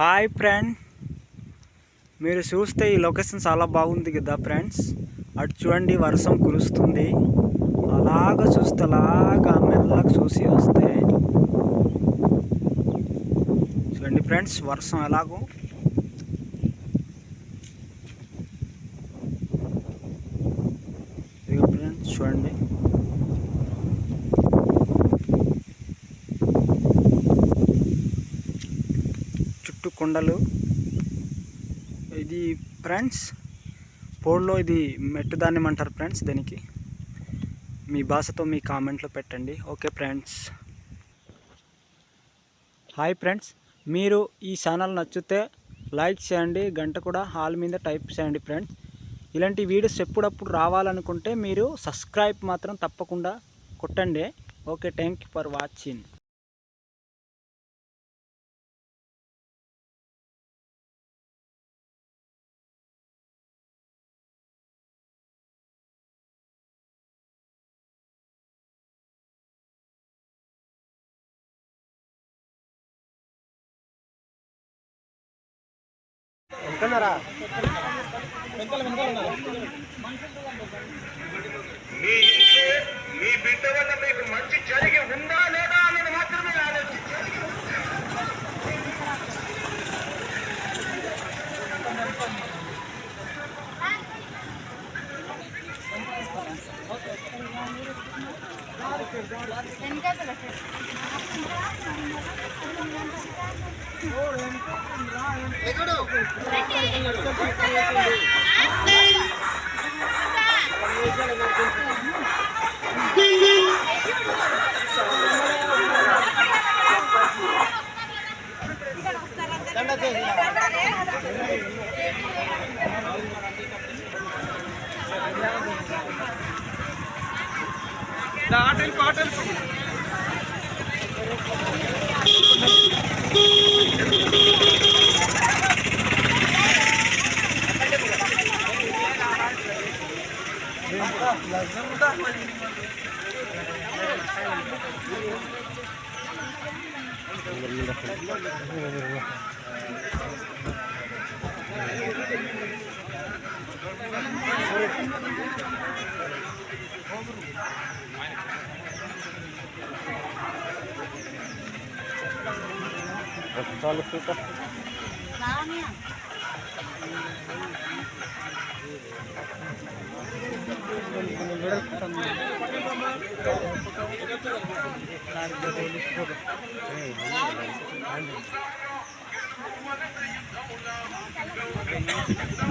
Hi friend మీరు చూస్తే ఈ లొకేషన్ చాలా బాగుంది కదా ఫ్రెండ్స్ అటు చూడండి వర్షం కురుస్తుంది. అలాగ చూస్తే అలాగా మెల్లగా చూసి వస్తే. చూడండి ఫ్రెండ్స్ వర్షం ఎలాగో. ఫ్రెండ్స్ చూడండి. చుట్టూ కొండలు. ఇది ఫ్రెండ్స్ పోడ్లో ఇది మెట్టు అంటారు ఫ్రెండ్స్ దీనికి? మీ భాషతో మీ కామెంట్లో పెట్టండి. Okay friends. హాయ్ ఫ్రెండ్స్ మీరు ఈ ఛానల్ నచ్చితే లైక్ చేయండి గంట కూడా హాల్ మీద టైప్ చేయండి ఫ్రెండ్స్. ఇలాంటి వీడియోస్ ఎప్పుడప్పుడు రావాలనుకుంటే మీరు సబ్స్క్రైబ్ మాత్రం తప్పకుండా కొట్టండి. Okay thank you for watching. మీ ఇంట్లో మీ బిడ్డ వల్ల మీకు మంచి జరిగి ఉందా లేదా అనేది మాత్రమే ఎక్కడు Kalau kita Thank you. ఆలోచించాలి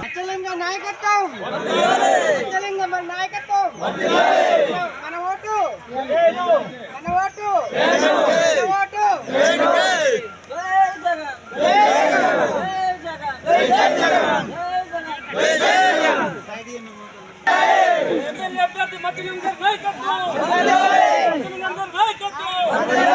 అచ్చలింగ నాయకత్వం! అచ్చలింగ మన నాయకత్వం! మన ఓటు! మన ఓటు! మన ఓటు! జగన్! జగన్! జగన్! నాయకత్వం! నాయకత్వం!